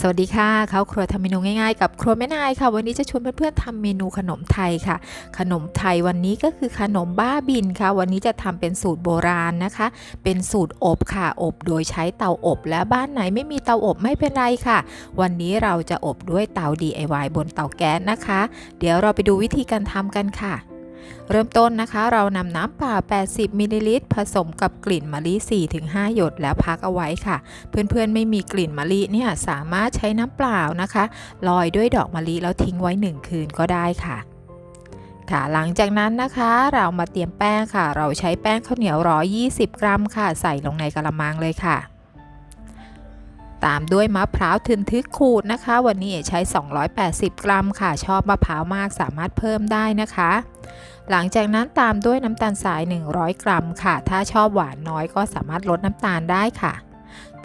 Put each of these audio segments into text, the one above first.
สวัสดีค่ะเข้าครัวทำเมนูง่ายๆ กับครัวแม่นายค่ะ วันนี้จะชวนเพื่อนๆทำเมนูขนมไทยค่ะ ขนมไทยวันนี้ก็คือขนมบ้าบินค่ะ วันนี้จะทำเป็นสูตรโบราณนะคะ เป็นสูตรอบค่ะอบโดยใช้เตาอบ และบ้านไหนไม่มีเตาอบไม่เป็นไรค่ะ วันนี้เราจะอบด้วยเตา DIY บนเตาแก๊สนะคะ เดี๋ยวเราไปดูวิธีการทำกันค่ะ เริ่มต้นนะคะ เรานำน้ำเปล่า 80 มิลลิลิตรผสมกับกลิ่นมะลิ 4-5 หยดแล้วพักเอาไว้ค่ะ เพื่อนๆไม่มีกลิ่นมะลิเนี่ยสามารถใช้น้ำเปล่านะคะลอยด้วยดอกมะลิแล้วทิ้งไว้ 1 คืนก็ได้ค่ะค่ะหลังจากนั้นนะคะเรามาเตรียมแป้งค่ะ เราใช้แป้งข้าวเหนียว 120 กรัมค่ะ ใส่ลงในกระมังเลยค่ะ ตามด้วยมะพร้าวทึนทึกขูดนะคะ วันนี้เอใช้ 280 กรัมค่ะ ชอบมะพร้าวมากสามารถเพิ่มได้นะคะ หลังจากนั้นตามด้วยน้ำตาลสาย 100 กรัมค่ะ ถ้าชอบหวานน้อยก็สามารถลดน้ำตาลได้ค่ะ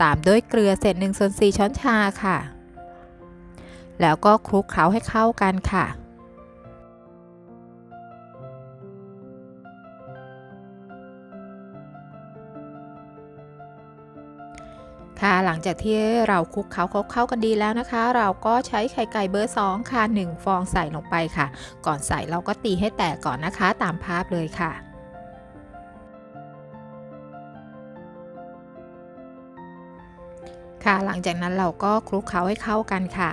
ตามด้วยเกลือเศษ1ส่วน4ช้อนชาค่ะ แล้วก็คลุกเคล้าให้เข้ากันค่ะ ค่ะหลังจากที่เราคลุกเคล้าเข้ากันดีแล้วนะคะ เราก็ใช้ไข่ไก่เบอร์ 2 ค่ะ 1 ฟองใส่ลงไปค่ะ ก่อนใส่เราก็ตีให้แตกก่อนนะคะตามภาพเลยค่ะค่ะหลังจากนั้นเราก็คลุกเคล้าให้เข้ากันค่ะ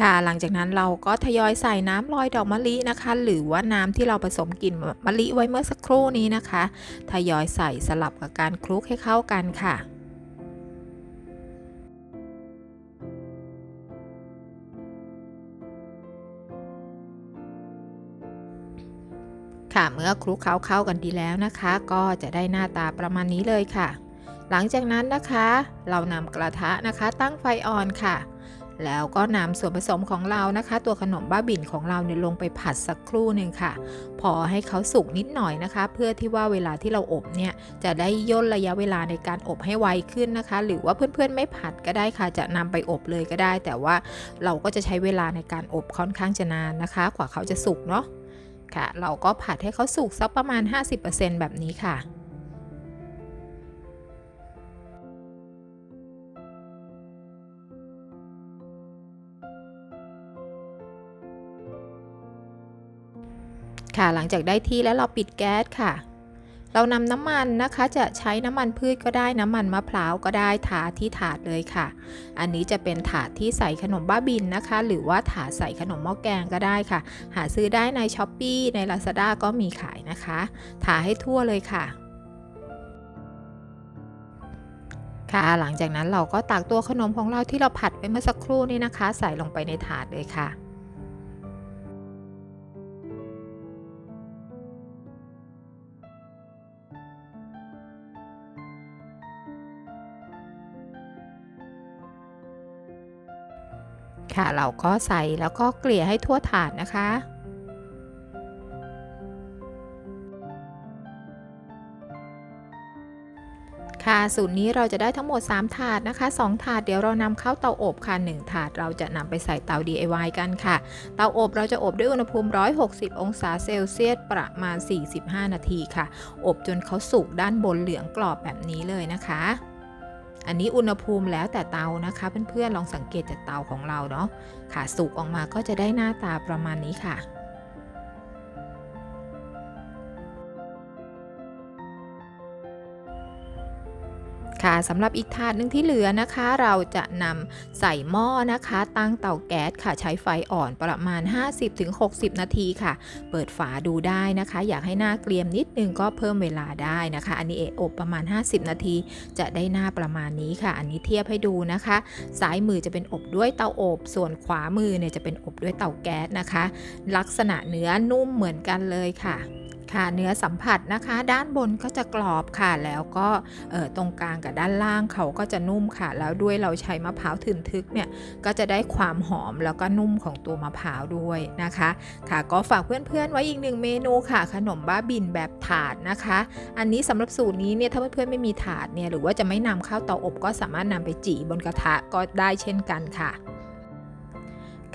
ค่ะ หลังจากนั้นเราก็ทยอยใส่น้ำลอยดอกมะลินะคะ หรือว่าน้ำที่เราผสมกลิ่นมะลิไว้เมื่อสักครู่นี้นะคะ ทยอยใส่สลับกับการคลุกให้เข้ากันค่ะค่ะเมื่อคลุกเคล้าเข้ากันดีแล้วนะคะ ก็จะได้หน้าตาประมาณนี้เลยค่ะ หลังจากนั้นนะคะ เรานำกระทะนะคะตั้งไฟอ่อนค่ะ แล้วก็นำส่วนผสมของเรานะคะ ตัวขนมบ้าบิ่นของเราเนี่ยลงไปผัดสักครู่หนึ่งค่ะ พอให้เขาสุกนิดหน่อยนะคะ เพื่อที่ว่าเวลาที่เราอบเนี่ยจะได้ย่นระยะเวลาในการอบให้ไวขึ้นนะคะ หรือว่าเพื่อนๆไม่ผัดก็ได้ค่ะ จะนำไปอบเลยก็ได้ แต่ว่าเราก็จะใช้เวลาในการอบค่อนข้างจะนานนะคะ กว่าเขาจะสุกเนาะค่ะ เราก็ผัดให้เขาสุกสักประมาณ 50%แบบนี้ค่ะ ค่ะ หลังจากได้ที่แล้วเราปิดแก๊สค่ะ เรานำน้ำมันนะคะจะใช้น้ำมันพืชก็ได้น้ำมันมะพร้าวก็ได้ทาที่ถาดเลยค่ะ อันนี้จะเป็นถาดที่ใส่ขนมบ้าบินนะคะ หรือว่าถาดใส่ขนมหม้อแกงก็ได้ค่ะ หาซื้อได้ใน s h อ p e e ใน Lazada ก็มีขายนะคะทาให้ทั่วเลยค่ะค่ะหลังจากนั้นเราก็ตักตัวขนมของเราที่เราผัดไปเมื่อสักครู่นี้นะคะ ใส่ลงไปในถาดเลยค่ะ ค่ะเราก็ใส่แล้วก็เกลี่ยให้ทั่วถาดนะคะ ค่ะสูตรนี้เราจะได้ทั้งหมด 3 ถาดนะคะ 2 ถาดเดี๋ยวเรานำเข้าเตาอบค่ะ 1 ถาดเราจะนำไปใส่เตา DIY กันค่ะ เตาอบเราจะอบด้วยอุณหภูมิ 160 องศาเซลเซียสประมาณ 45 นาทีค่ะ อบจนเขาสุกด้านบนเหลืองกรอบแบบนี้เลยนะคะ อันนี้อุณหภูมิแล้วแต่เตานะคะ เพื่อนๆลองสังเกตจากเตาของเราเนาะค่ะสุกออกมาก็จะได้หน้าตาประมาณนี้ค่ะ ค่ะสำหรับอีกถาดหนึ่งที่เหลือนะคะ เราจะนำใส่หม้อนะคะ ตั้งเตาแก๊สค่ะใช้ไฟอ่อนประมาณ 50-60 นาทีค่ะ เปิดฝาดูได้นะคะ อยากให้หน้าเกรียมนิดนึงก็เพิ่มเวลาได้นะคะ อันนี้เออบประมาณ 50 นาที จะได้หน้าประมาณนี้ค่ะ อันนี้เทียบให้ดูนะคะ ซ้ายมือจะเป็นอบด้วยเตาอบ ส่วนขวามือเนี่ยจะเป็นอบด้วยเตาแก๊สนะคะ ลักษณะเนื้อนุ่มเหมือนกันเลยค่ะ ค่ะเนื้อสัมผัสนะคะ ด้านบนก็จะกรอบค่ะ แล้วก็ตรงกลางกับด้านล่างเขาก็จะนุ่มค่ะ แล้วด้วยเราใช้มะพร้าวถึนทึกเนี่ยก็จะได้ความหอมแล้วก็นุ่มของตัวมะพร้าวด้วยนะคะ ค่ะก็ฝากเพื่อนๆไว้อีกหนึ่งเมนูค่ะ ขนมบ้าบินแบบถาดนะคะ อันนี้สำหรับสูตรนี้เนี่ยถ้าเพื่อนๆไม่มีถาดเนี่ยหรือว่าจะไม่นำเข้าเตาอบก็สามารถนำไปจี่บนกระทะก็ได้เช่นกันค่ะ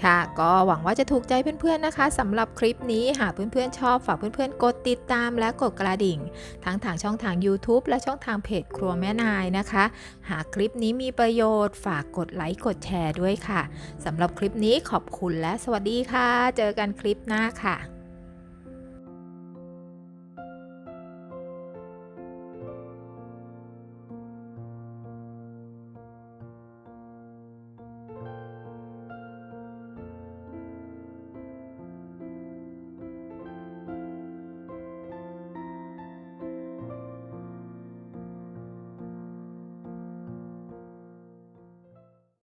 ค่ะ ก็หวังว่าจะถูกใจเพื่อนๆนะคะสำหรับคลิปนี้หากเพื่อนๆชอบฝากเพื่อนๆ กดติดตามและกดกระดิ่ง ทั้งทางช่องทาง YouTube และช่องทางเพจครัวแม่นายนะคะ หากคลิปนี้มีประโยชน์ ฝากกดไลค์กดแชร์ด้วยค่ะสำหรับคลิปนี้ขอบคุณและสวัสดีค่ะ เจอกันคลิปหน้าค่ะ